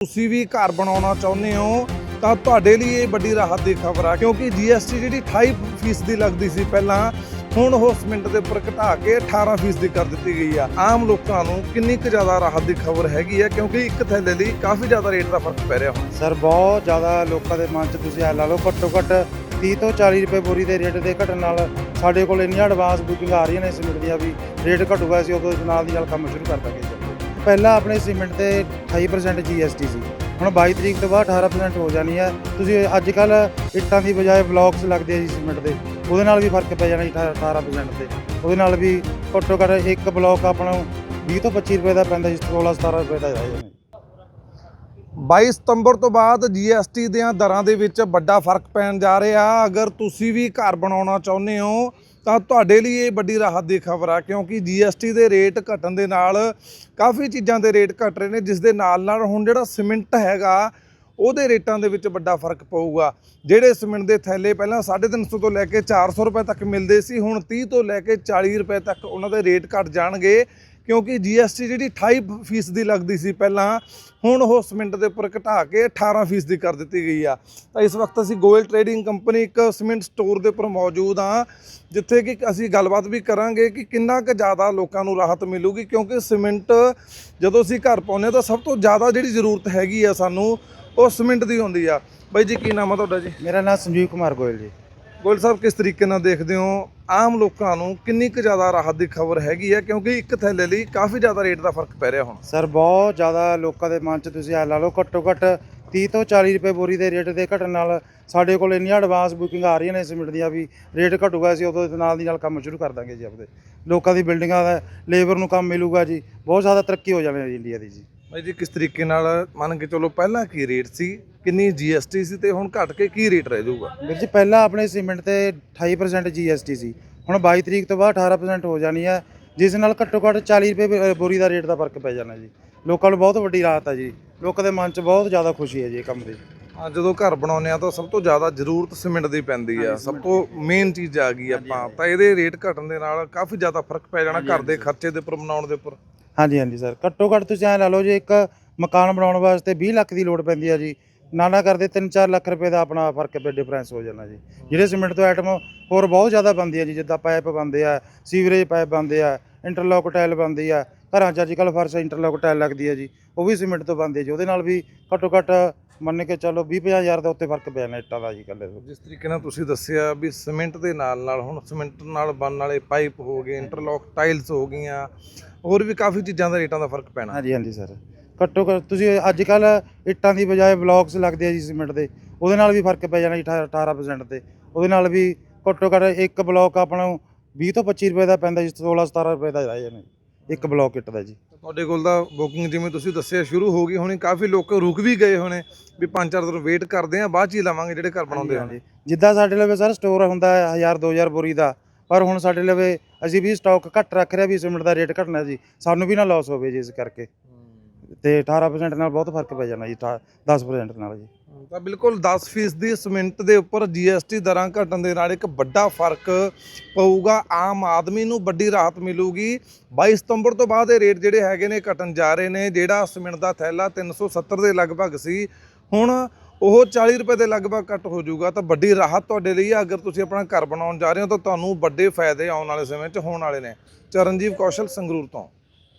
ਤੁਸੀਂ ਵੀ ਘਰ ਬਣਾਉਣਾ ਚਾਹੁੰਦੇ ਹੋ, ਤਾਂ ਤੁਹਾਡੇ ਲਈ ਇਹ ਵੱਡੀ ਰਾਹਤ ਦੀ ਖਬਰ ਆ, ਕਿਉਂਕਿ GST ਜਿਹੜੀ 28% ਦੀ ਲੱਗਦੀ ਸੀ ਪਹਿਲਾਂ, ਹੁਣ ਉਹ ਸਮਿੰਟ ਦੇ ਉੱਪਰ ਘਟਾ ਕੇ 18% ਦੀ ਕਰ ਦਿੱਤੀ ਗਈ ਆ। ਆਮ ਲੋਕਾਂ ਨੂੰ ਕਿੰਨੀ ਕੁ ਜ਼ਿਆਦਾ ਰਾਹਤ ਦੀ ਖਬਰ ਹੈਗੀ ਆ, ਕਿਉਂਕਿ ਇੱਕ ਥੈਲੇ ਲਈ ਕਾਫੀ ਜ਼ਿਆਦਾ ਰੇਟ ਦਾ ਫ਼ਰਕ ਪੈ ਰਿਹਾ ਹੁਣ। ਸਰ ਬਹੁਤ ਜ਼ਿਆਦਾ ਲੋਕਾਂ ਦੇ ਮਨ 'ਚ ਤੁਸੀਂ ਇਹ ਲਾ ਲਓ, ਘੱਟੋ ਘੱਟ 30 ਤੋਂ 40 ਰੁਪਏ ਬੋਰੀ ਦੇ ਰੇਟ ਦੇ ਘਟਣ ਨਾਲ ਸਾਡੇ ਕੋਲ ਇੰਨੀਆਂ ਐਡਵਾਂਸ ਬੁਕਿੰਗ ਆ ਰਹੀਆਂ ਨੇ ਸੀਮਿੰਟ ਦੀਆਂ ਵੀ ਰੇਟ ਘਟੂਗਾ, ਅਸੀਂ ਉਦੋਂ ਨਾਲ ਦੀ ਨਾਲ ਕੰਮ ਸ਼ੁਰੂ ਕਰ ਦਾਂਗੇ। ਪਹਿਲਾਂ ਆਪਣੇ ਸੀਮੈਂਟ ਤੇ 28% GST ਸੀ। ਹੁਣ 22 ਤਰੀਕ ਤੋਂ ਬਾਅਦ 18% ਹੋ ਜਾਣੀ ਹੈ ਤੁਸੀਂ ਅੱਜ ਕੱਲ ਇੱਟਾਂ ਦੀ ਬਜਾਏ ਬਲੌਕਸ ਲੱਗਦੇ ਆ ਜੀ ਸੀਮਿੰਟ ਦੇ। ਉਹਦੇ ਨਾਲ ਵੀ ਫ਼ਰਕ ਪੈ ਜਾਣਾ ਜੀ 18% ਤੇ। ਉਹਦੇ ਨਾਲ ਵੀ ਘੱਟੋ ਘੱਟ ਇੱਕ ਬਲੌਕ ਆਪਾਂ ਨੂੰ 20 ਤੋਂ 25 ਰੁਪਏ ਦਾ ਪੈਂਦਾ ਜੀ 16 17 ਰੁਪਏ ਦਾ ਰਹਿ ਜਾਣਾ 22 ਸਤੰਬਰ ਤੋਂ ਬਾਅਦ GST ਦੀਆਂ ਦਰਾਂ ਦੇ ਵਿੱਚ ਵੱਡਾ ਫ਼ਰਕ ਪੈਣ ਜਾ ਰਿਹਾ। ਅਗਰ ਤੁਸੀਂ ਵੀ ਘਰ ਬਣਾਉਣਾ ਚਾਹੁੰਦੇ ਹੋ, ਤਾਂ ਤੁਹਾਡੇ ਲਈ ਇਹ ਵੱਡੀ ਰਾਹਤ ਦੀ ਖਬਰ ਆ, ਕਿਉਂਕਿ GST ਦੇ ਰੇਟ ਘਟਣ ਦੇ ਨਾਲ ਕਾਫੀ ਚੀਜ਼ਾਂ ਦੇ ਰੇਟ ਘਟ ਰਹੇ ਨੇ, ਜਿਸ ਦੇ ਨਾਲ ਨਾਲ ਹੁਣ ਜਿਹੜਾ ਸਿਮੈਂਟ ਹੈਗਾ, ਉਹਦੇ ਰੇਟਾਂ ਦੇ ਵਿੱਚ ਵੱਡਾ ਫ਼ਰਕ ਪਊਗਾ। ਜਿਹੜੇ ਸਿਮੈਂਟ ਦੇ ਥੈਲੇ ਪਹਿਲਾਂ 350 ਤੋਂ ਲੈ ਕੇ 400 ਰੁਪਏ ਤੱਕ ਮਿਲਦੇ ਸੀ, ਹੁਣ 30 ਤੋਂ ਲੈ ਕੇ 40 ਰੁਪਏ ਤੱਕ ਉਹਨਾਂ ਦੇ ਰੇਟ ਘਟ ਜਾਣਗੇ। ਕਿਉਂਕਿ GST ਜਿਹੜੀ 28% ਦੀ ਲੱਗਦੀ ਸੀ ਪਹਿਲਾਂ, ਹੁਣ ਉਹ ਸਿਮੈਂਟ ਦੇ ਉੱਪਰ ਘਟਾ ਕੇ 18% ਦੀ ਕਰ ਦਿੱਤੀ ਗਈ ਆ। ਤਾਂ ਇਸ ਵਕਤ ਅਸੀਂ ਗੋਇਲ ਟਰੇਡਿੰਗ ਕੰਪਨੀ ਇੱਕ ਸਿਮੈਂਟ ਸਟੋਰ ਦੇ ਉੱਪਰ ਮੌਜੂਦ ਆ, ਜਿੱਥੇ ਕਿ ਅਸੀਂ ਗੱਲਬਾਤ ਵੀ ਕਰਾਂਗੇ ਕਿ ਕਿੰਨਾ ਕੁ ਜ਼ਿਆਦਾ ਲੋਕਾਂ ਨੂੰ ਰਾਹਤ ਮਿਲੂਗੀ, ਕਿਉਂਕਿ ਸਿਮੈਂਟ ਜਦੋਂ ਅਸੀਂ ਘਰ ਪਾਉਂਦੇ ਹਾਂ ਤਾਂ ਸਭ ਤੋਂ ਜ਼ਿਆਦਾ ਜਿਹੜੀ ਜ਼ਰੂਰਤ ਹੈਗੀ ਆ ਸਾਨੂੰ, ਉਹ ਸਿਮੈਂਟ ਦੀ ਹੁੰਦੀ ਆ। ਬਾਈ ਜੀ, ਕੀ ਨਾਮ ਆ ਤੁਹਾਡਾ ਜੀ? ਮੇਰਾ ਨਾਮ ਸੰਜੀਵ ਕੁਮਾਰ ਗੋਇਲ ਜੀ। ਗੋਇਲ ਸਾਹਿਬ, ਕਿਸ ਤਰੀਕੇ ਨਾਲ ਦੇਖਦੇ ਹੋ? ਆਮ ਲੋਕਾਂ ਨੂੰ ਕਿੰਨੀ ਕੁ ਜ਼ਿਆਦਾ ਰਾਹਤ ਦੀ ਖਬਰ ਹੈਗੀ ਹੈ? ਕਿਉਂਕਿ ਇੱਕ ਥੈਲੇ ਲਈ ਕਾਫੀ ਜ਼ਿਆਦਾ ਰੇਟ ਦਾ ਫ਼ਰਕ ਪੈ ਰਿਹਾ ਹੁਣ। ਸਰ, ਬਹੁਤ ਜ਼ਿਆਦਾ ਲੋਕਾਂ ਦੇ ਮਨ 'ਚ ਤੁਸੀਂ ਆ ਲਾ ਲਓ ਘੱਟੋ ਘੱਟ 30 ਤੋਂ 40 ਰੁਪਏ ਬੋਰੀ ਦੇ ਰੇਟ ਦੇ ਘਟਣ ਨਾਲ ਸਾਡੇ ਕੋਲ ਇੰਨੀਆਂ ਐਡਵਾਂਸ ਬੁਕਿੰਗ ਆ ਰਹੀਆਂ ਨੇ ਇਸ ਮਿੰਟ ਦੀਆਂ ਵੀ ਰੇਟ ਘਟੂਗਾ, ਅਸੀਂ ਉਦੋਂ ਨਾਲ ਦੀ ਨਾਲ ਕੰਮ ਸ਼ੁਰੂ ਕਰ ਦਾਂਗੇ ਜੀ ਆਪਦੇ। ਲੋਕਾਂ ਦੀ ਬਿਲਡਿੰਗਾਂ ਦਾ ਲੇਬਰ ਨੂੰ ਕੰਮ ਮਿਲੂਗਾ ਜੀ। ਬਹੁਤ ਜ਼ਿਆਦਾ ਤਰੱਕੀ ਹੋ ਜਾਣੀ ਹੈ ਇੰਡੀਆ ਦੀ ਜੀ। ਬਾਈ ਜੀ ਕਿਸ ਤਰੀਕੇ ਨਾਲ ਮੰਨ ਕੇ ਚਲੋ ਪਹਿਲਾਂ ਕੀ ਰੇਟ ਸੀ? ਕਿੰਨੀ GST ਸੀ ਤੇ ਹੁਣ ਘਟ ਕੇ ਕੀ ਰੇਟ ਰਹਿ ਜਾਊਗਾ? ਵੀਰ ਜੀ ਪਹਿਲਾਂ ਆਪਣੇ ਸੀਮਿੰਟ ਤੇ 28% GST ਸੀ। ਹੁਣ 22 ਤਰੀਕ ਤੋਂ ਬਾਅਦ 18% ਹੋ ਜਾਣੀ ਹੈ ਜਿਸ ਨਾਲ ਘੱਟੋ ਘੱਟ 40 ਰੁਪਏ ਬੋਰੀ ਦਾ ਰੇਟ ਦਾ ਫ਼ਰਕ ਪੈ ਜਾਣਾ ਜੀ। ਲੋਕਾਂ ਨੂੰ ਬਹੁਤ ਵੱਡੀ ਰਾਹਤ ਹੈ ਜੀ। ਲੋਕਾਂ ਦੇ ਮਨ 'ਚ ਬਹੁਤ ਜ਼ਿਆਦਾ ਖੁਸ਼ੀ ਹੈ ਜੀ ਇਹ ਕੰਮ ਦੀ। ਹਾਂ ਜਦੋਂ ਘਰ ਬਣਾਉਂਦੇ ਆ ਤਾਂ ਸਭ ਤੋਂ ਜ਼ਿਆਦਾ ਜ਼ਰੂਰਤ ਸਿਮੈਂਟ ਦੀ ਪੈਂਦੀ ਆ। ਸਭ ਤੋਂ ਮੇਨ ਚੀਜ਼ ਆ ਗਈ ਆਪਾਂ। ਤਾਂ ਇਹਦੇ ਰੇਟ ਘਟਣ ਦੇ ਨਾਲ ਕਾਫੀ ਜ਼ਿਆਦਾ ਫ਼ਰਕ ਪੈ ਜਾਣਾ ਘਰ ਦੇ ਖਰਚੇ ਦੇ ਉੱਪਰ ਬਣਾਉਣ ਦੇ ਉੱਪਰ। ਹਾਂਜੀ ਹਾਂਜੀ ਸਰ। ਘੱਟੋ ਘੱਟ ਤੁਸੀਂ ਐ ਲਾ ਲਓ ਜੀ, ਇੱਕ ਮਕਾਨ ਬਣਾਉਣ ਵਾਸਤੇ 20 ਲੱਖ ਦੀ ਲੋੜ ਪੈਂਦੀ ਆ ਜੀ। ਨਾ ਨਾ ਕਰਦੇ 3-4 ਲੱਖ ਰੁਪਏ ਦਾ ਆਪਣਾ ਫ਼ਰਕ ਪੇ ਡਿਫਰੈਂਸ ਹੋ ਜਾਣਾ ਜੀ। ਜਿਹੜੇ ਸੀਮੈਂਟ ਤੋਂ ਆਈਟਮ ਹੋਰ ਬਹੁਤ ਜ਼ਿਆਦਾ ਬਣਦੀ ਆ ਜੀ, ਜਿੱਦਾਂ ਪਾਈਪ ਬਣਦੇ ਆ ਸੀਵਰੇਜ ਪਾਈਪ ਬਣਦੇ ਆ ਇੰਟਰਲੌਕ ਟਾਇਲ ਬਣਦੀ ਆ। ਘਰਾਂ 'ਚ ਅੱਜ ਕੱਲ੍ਹ ਫਰਸ਼ ਇੰਟਰਲੌਕ ਟਾਇਲ ਲੱਗਦੀ ਆ ਜੀ। ਉਹ ਵੀ ਸੀਮੈਂਟ ਤੋਂ ਬਣਦੀ ਆ ਜੀ। ਉਹਦੇ ਨਾਲ ਵੀ ਘੱਟੋ ਘੱਟ ਮੰਨ ਕੇ ਚੱਲੋ 20-50 ਹਜ਼ਾਰ ਦਾ ਉੱਤੇ ਫ਼ਰਕ ਪਿਆ ਨਾ ਇੱਟਾਂ ਦਾ ਜੀ ਇਕੱਲੇ ਤੋਂ। ਜਿਸ ਤਰੀਕੇ ਨਾਲ ਤੁਸੀਂ ਦੱਸਿਆ ਵੀ ਸਿਮੈਂਟ ਦੇ ਨਾਲ ਨਾਲ ਹੁਣ ਸਿਮੈਂਟ ਨਾਲ ਬਣਨ ਵਾਲੇ ਪਾਈਪ ਹੋ ਗਏ ਇੰਟਰਲੌਕ ਟਾਈਲਸ ਹੋ ਗਈਆਂ ਹੋਰ ਵੀ ਕਾਫੀ ਚੀਜ਼ਾਂ ਦਾ ਰੇਟਾਂ ਦਾ ਫ਼ਰਕ ਪੈਣਾ। ਹਾਂਜੀ ਹਾਂਜੀ ਸਰ। ਘੱਟੋ ਘੱਟ ਤੁਸੀਂ ਅੱਜ ਕੱਲ ਇੱਟਾਂ ਦੀ ਬਜਾਏ ਬਲੌਕਸ ਲੱਗਦੇ ਆ ਜੀ ਸੀਮੈਂਟ ਦੇ। ਉਹਦੇ ਨਾਲ ਵੀ ਫ਼ਰਕ ਪੈ ਜਾਣਾ ਜੀ 18 18% ਤੇ। ਉਹਦੇ ਨਾਲ ਵੀ ਘੱਟੋ ਘੱਟ ਇੱਕ ਬਲੌਕ ਆਪਣਾ ਨੂੰ 20 ਤੋਂ 25 ਰੁਪਏ ਦਾ ਪੈਂਦਾ ਜੀ 16 17 ਰੁਪਏ ਦਾ ਰਹਿ ਜਾਣਾ ਇੱਕ ਬਲੌਕ ਇੱਟ ਦਾ ਜੀ। ਤੁਹਾਡੇ ਕੋਲ ਤਾਂ ਬੁਕਿੰਗ ਜਿਵੇਂ ਤੁਸੀਂ ਦੱਸਿਆ ਸ਼ੁਰੂ ਹੋ ਗਈ ਹੋਣੀ ਕਾਫੀ ਲੋਕ ਰੁਕ ਵੀ ਗਏ ਹੋਣੇ ਵੀ ਪੰਜ ਚਾਰ ਦਿਨ ਵੇਟ ਕਰਦੇ ਆ ਬਾਅਦ ਚ ਹੀ ਲਵਾਂਗੇ ਜਿਹੜੇ ਘਰ ਬਣਾਉਂਦੇ ਹੋਣੇ। ਜਿੱਦਾਂ ਸਾਡੇ ਲਵੇ ਸਰ ਸਟੋਰ ਹੁੰਦਾ ਹੈ 1000 2000 ਬੋਰੀ ਦਾ ਪਰ ਹੁਣ ਸਾਡੇ ਲਵੇ ਅਸੀਂ ਵੀ ਸਟਾਕ ਘੱਟ ਰੱਖ ਰਿਹਾ ਵੀ ਸੀਮੈਂਟ ਦਾ ਰੇਟ ਘਟਣਾ ਜੀ। ਸਾਨੂੰ ਵੀ ਨਾ ਲਾਸ ਹੋਵੇ ਜੀ ਇਸ ਕਰਕੇ। ਤੇ 18% ਨਾਲ ਬਹੁਤ ਫ਼ਰਕ ਪੈ ਜਾਣਾ ਜੀ 10% ਨਾਲ ਜੀ। ਤਾਂ ਬਿਲਕੁਲ 10% ਦੀ ਸਿਮੈਂਟ ਦੇ ਉੱਪਰ GST ਦਰਾਂ ਘਟਣ ਦੇ ਨਾਲ ਇੱਕ ਵੱਡਾ ਫ਼ਰਕ ਪਊਗਾ। ਆਮ ਆਦਮੀ ਨੂੰ ਵੱਡੀ ਰਾਹਤ ਮਿਲੂਗੀ। 22 ਸਤੰਬਰ ਤੋਂ ਬਾਅਦ ਇਹ ਰੇਟ ਜਿਹੜੇ ਹੈਗੇ ਨੇ ਘਟਣ ਜਾ ਰਹੇ ਨੇ। ਜਿਹੜਾ ਸਿਮੈਂਟ ਦਾ ਥੈਲਾ 370 ਦੇ ਲਗਭਗ ਸੀ, ਹੁਣ ਉਹ 40 ਰੁਪਏ ਦੇ ਲਗਭਗ ਘਟ ਹੋ ਜਾਊਗਾ, ਤਾਂ ਵੱਡੀ ਰਾਹਤ ਤੁਹਾਡੇ ਲਈ ਆ। ਅਗਰ ਤੁਸੀਂ ਆਪਣਾ ਘਰ ਬਣਾਉਣ ਜਾ ਰਹੇ ਹੋ, ਤਾਂ ਤੁਹਾਨੂੰ ਵੱਡੇ ਫਾਇਦੇ ਆਉਣ ਵਾਲੇ ਸਮੇਂ 'ਚ ਹੋਣ ਵਾਲੇ ਨੇ। ਚਰਨਜੀਵ ਕੌਸ਼ਲ ਸੰਗਰੂਰ ਤੋਂ।